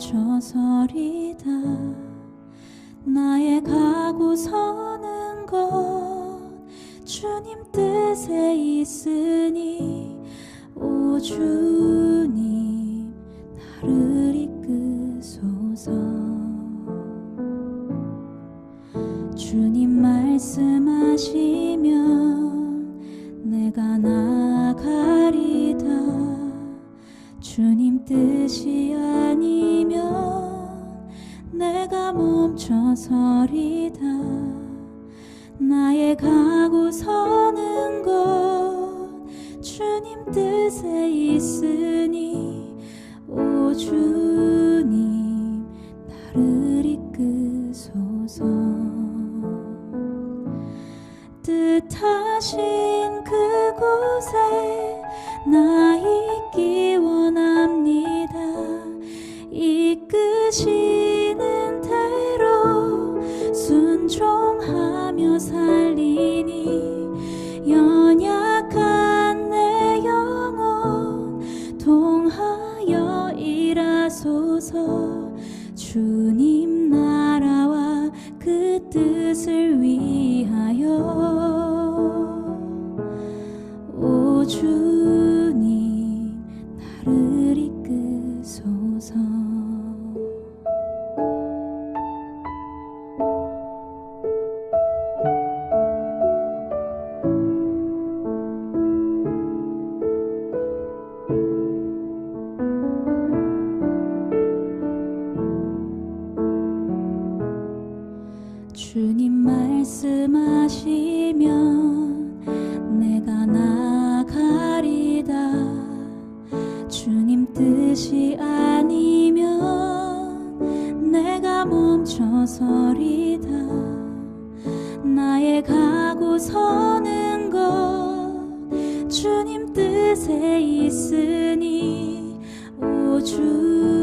멈춰서리다. 나의 가고 서는 것 주님 뜻에 있으니 오 주님 나를 이끄소서. 주님 말씀하시 주님 뜻이 아니면 내가 멈춰서리다. 나의 가고 서는 것 주님 뜻에 있으니 오 주님 나를 이끄소서. 뜻하신 그곳에 나 있기 이 서는 것 주님 뜻에 있으니 오주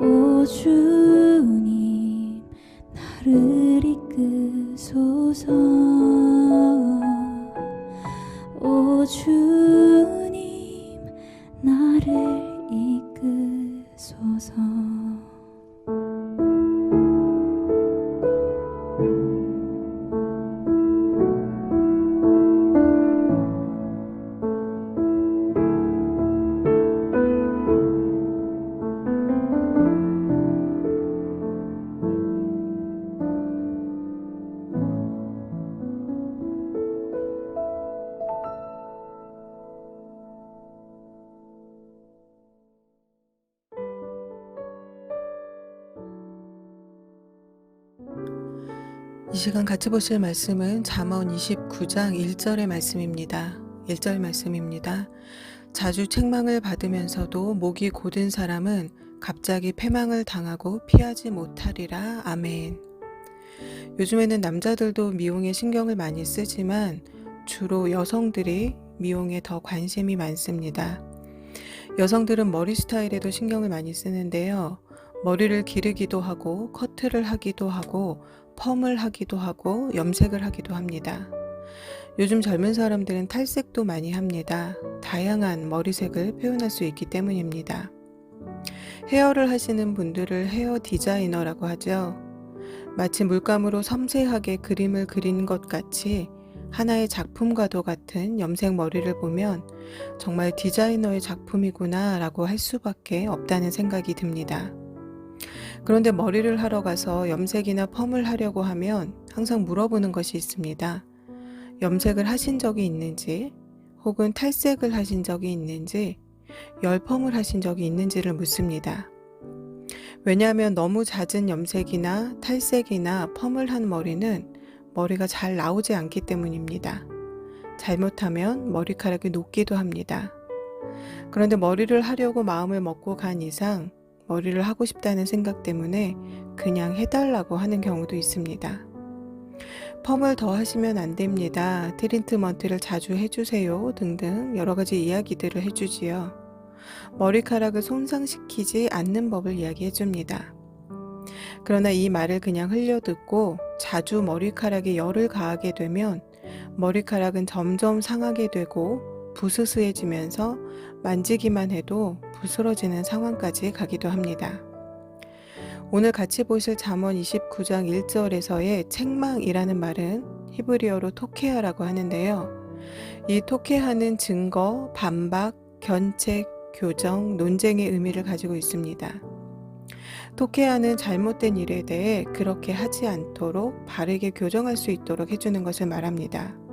오 주님 나를 이끄소서 시간 같이 보실 말씀은 잠언 29장 1절의 말씀입니다. 1절 말씀입니다. 자주 책망을 받으면서도 목이 곧은 사람은 갑자기 패망을 당하고 피하지 못하리라. 아멘. 요즘에는 남자들도 미용에 신경을 많이 쓰지만 주로 여성들이 미용에 더 관심이 많습니다. 여성들은 머리 스타일에도 신경을 많이 쓰는데요. 머리를 기르기도 하고, 커트를 하기도 하고, 펌을 하기도 하고, 염색을 하기도 합니다. 요즘 젊은 사람들은 탈색도 많이 합니다. 다양한 머리색을 표현할 수 있기 때문입니다. 헤어를 하시는 분들을 헤어 디자이너라고 하죠. 마치 물감으로 섬세하게 그림을 그린 것 같이 하나의 작품과도 같은 염색 머리를 보면 정말 디자이너의 작품이구나 라고 할 수밖에 없다는 생각이 듭니다. 그런데 머리를 하러 가서 염색이나 펌을 하려고 하면 항상 물어보는 것이 있습니다. 염색을 하신 적이 있는지, 혹은 탈색을 하신 적이 있는지, 열펌을 하신 적이 있는지를 묻습니다. 왜냐하면 너무 잦은 염색이나 탈색이나 펌을 한 머리는 머리가 잘 나오지 않기 때문입니다. 잘못하면 머리카락이 녹기도 합니다. 그런데 머리를 하려고 마음을 먹고 간 이상 머리를 하고 싶다는 생각 때문에 그냥 해달라고 하는 경우도 있습니다. 펌을 더 하시면 안 됩니다. 트리트먼트를 자주 해주세요. 등등 여러 가지 이야기들을 해주지요. 머리카락을 손상시키지 않는 법을 이야기해 줍니다. 그러나 이 말을 그냥 흘려듣고 자주 머리카락에 열을 가하게 되면 머리카락은 점점 상하게 되고 부스스해지면서 만지기만 해도 부스러지는 상황까지 가기도 합니다. 오늘 같이 보실 잠언 29장 1절에서의 책망이라는 말은 히브리어로 토케아라고 하는데요. 이 토케하는 증거, 반박, 견책, 교정, 논쟁의 의미를 가지고 있습니다. 토케아는 잘못된 일에 대해 그렇게 하지 않도록 바르게 교정할 수 있도록 해주는 것을 말합니다.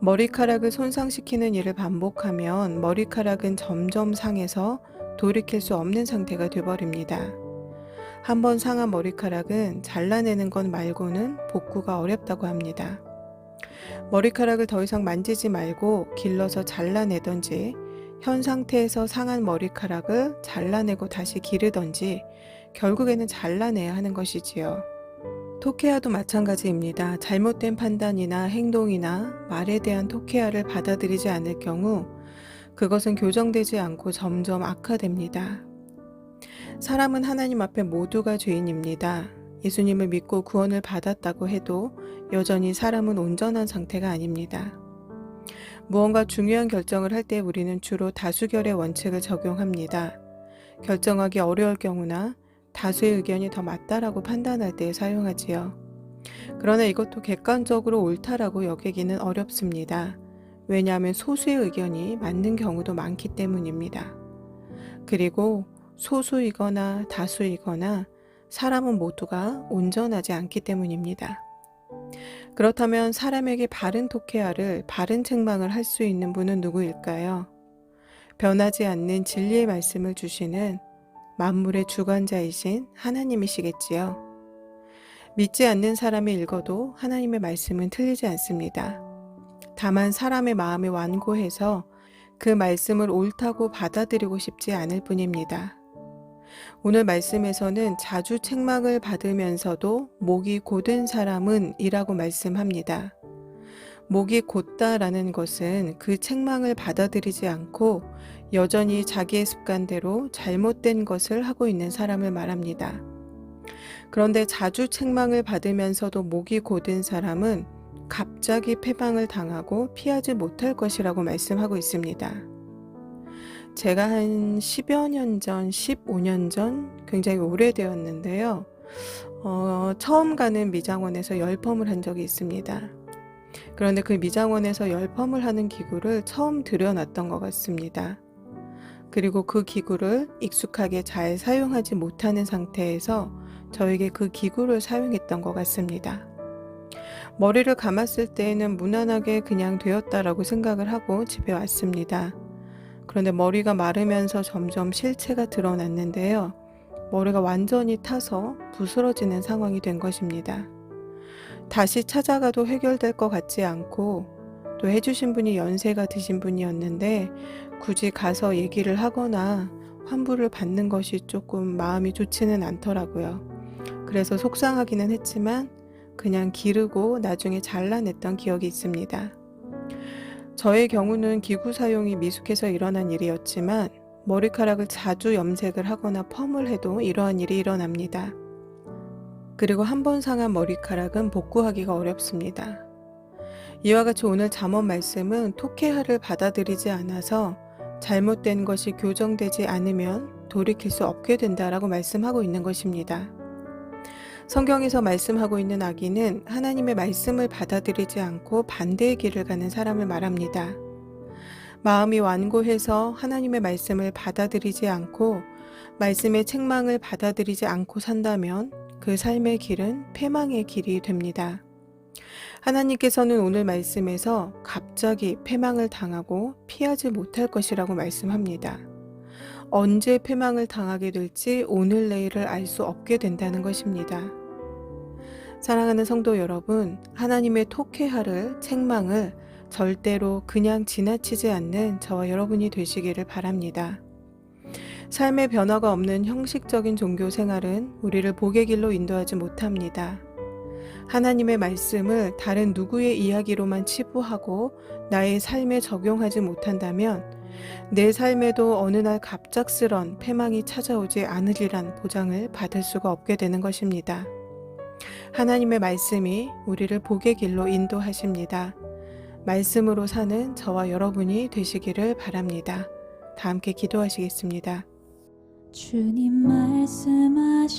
머리카락을 손상시키는 일을 반복하면 머리카락은 점점 상해서 돌이킬 수 없는 상태가 되버립니다. 한번 상한 머리카락은 잘라내는 것 말고는 복구가 어렵다고 합니다. 머리카락을 더 이상 만지지 말고 길러서 잘라내던지 현 상태에서 상한 머리카락을 잘라내고 다시 기르던지 결국에는 잘라내야 하는 것이지요. 토케아도 마찬가지입니다. 잘못된 판단이나 행동이나 말에 대한 토케아를 받아들이지 않을 경우 그것은 교정되지 않고 점점 악화됩니다. 사람은 하나님 앞에 모두가 죄인입니다. 예수님을 믿고 구원을 받았다고 해도 여전히 사람은 온전한 상태가 아닙니다. 무언가 중요한 결정을 할 때 우리는 주로 다수결의 원칙을 적용합니다. 결정하기 어려울 경우나 다수의 의견이 더 맞다라고 판단할 때 사용하지요. 그러나 이것도 객관적으로 옳다라고 여기기는 어렵습니다. 왜냐하면 소수의 의견이 맞는 경우도 많기 때문입니다. 그리고 소수이거나 다수이거나 사람은 모두가 온전하지 않기 때문입니다. 그렇다면 사람에게 바른 토케아를 바른 책망을 할 수 있는 분은 누구일까요? 변하지 않는 진리의 말씀을 주시는 만물의 주관자이신 하나님이시겠지요. 믿지 않는 사람이 읽어도 하나님의 말씀은 틀리지 않습니다. 다만 사람의 마음이 완고해서 그 말씀을 옳다고 받아들이고 싶지 않을 뿐입니다. 오늘 말씀에서는 자주 책망을 받으면서도 목이 곧은 사람은 이라고 말씀합니다. 목이 곧다라는 것은 그 책망을 받아들이지 않고 여전히 자기의 습관대로 잘못된 것을 하고 있는 사람을 말합니다. 그런데 자주 책망을 받으면서도 목이 곧은 사람은 갑자기 패방을 당하고 피하지 못할 것이라고 말씀하고 있습니다. 제가 한 10여 년 전, 15년 전 굉장히 오래되었는데요. 어, 처음 가는 미장원에서 열펌을 한 적이 있습니다. 그런데 그 미장원에서 열펌을 하는 기구를 처음 들여놨던 것 같습니다. 그리고 그 기구를 익숙하게 잘 사용하지 못하는 상태에서 저에게 그 기구를 사용했던 것 같습니다. 머리를 감았을 때에는 무난하게 그냥 되었다라고 생각을 하고 집에 왔습니다. 그런데 머리가 마르면서 점점 실체가 드러났는데요. 머리가 완전히 타서 부스러지는 상황이 된 것입니다. 다시 찾아가도 해결될 것 같지 않고 또 해주신 분이 연세가 드신 분이었는데 굳이 가서 얘기를 하거나 환불을 받는 것이 조금 마음이 좋지는 않더라고요. 그래서 속상하기는 했지만 그냥 기르고 나중에 잘라냈던 기억이 있습니다. 저의 경우는 기구 사용이 미숙해서 일어난 일이었지만 머리카락을 자주 염색을 하거나 펌을 해도 이러한 일이 일어납니다. 그리고 한 번 상한 머리카락은 복구하기가 어렵습니다. 이와 같이 오늘 잠언 말씀은 토케하를 받아들이지 않아서 잘못된 것이 교정되지 않으면 돌이킬 수 없게 된다라고 말씀하고 있는 것입니다. 성경에서 말씀하고 있는 아기는 하나님의 말씀을 받아들이지 않고 반대의 길을 가는 사람을 말합니다. 마음이 완고해서 하나님의 말씀을 받아들이지 않고 말씀의 책망을 받아들이지 않고 산다면 그 삶의 길은 패망의 길이 됩니다. 하나님께서는 오늘 말씀에서 갑자기 패망을 당하고 피하지 못할 것이라고 말씀합니다. 언제 패망을 당하게 될지 오늘 내일을 알 수 없게 된다는 것입니다. 사랑하는 성도 여러분, 하나님의 토케하를 책망을 절대로 그냥 지나치지 않는 저와 여러분이 되시기를 바랍니다. 삶의 변화가 없는 형식적인 종교 생활은 우리를 복의 길로 인도하지 못합니다. 하나님의 말씀을 다른 누구의 이야기로만 치부하고 나의 삶에 적용하지 못한다면 내 삶에도 어느 날 갑작스런 패망이 찾아오지 않으리란 보장을 받을 수가 없게 되는 것입니다. 하나님의 말씀이 우리를 복의 길로 인도하십니다. 말씀으로 사는 저와 여러분이 되시기를 바랍니다. 다 함께 기도하시겠습니다. 주님 말씀하시면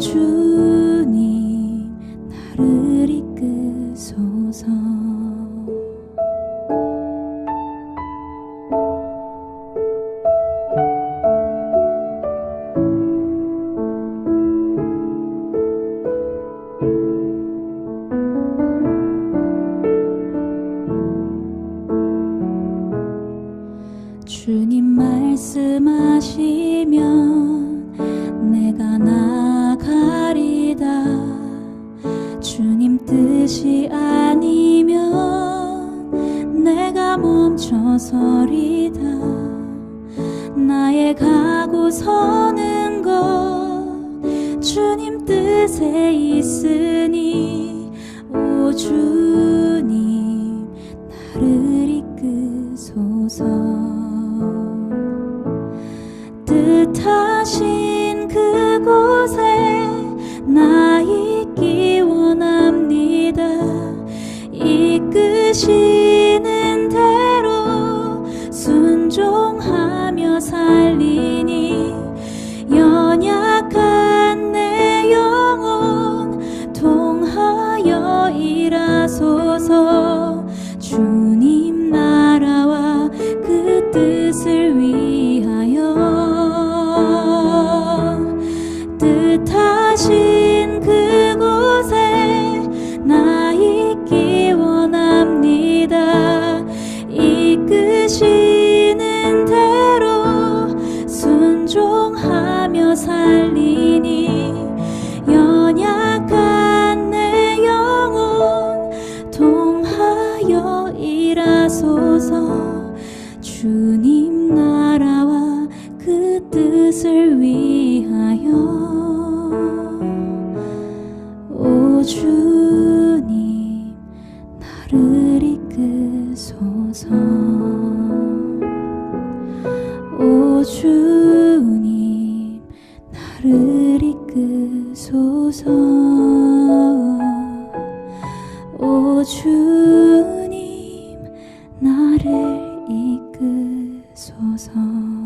주님 나를 이끄소서. 주님 말씀하시 뜻이 아니면 내가 멈춰서리다. 나의 가고 서는 것 주님 뜻에 있으니 오 주님 나를 이끄소서. 뜻하신 그곳에 나 이 주님 나라와 그 뜻을 위하여 소서.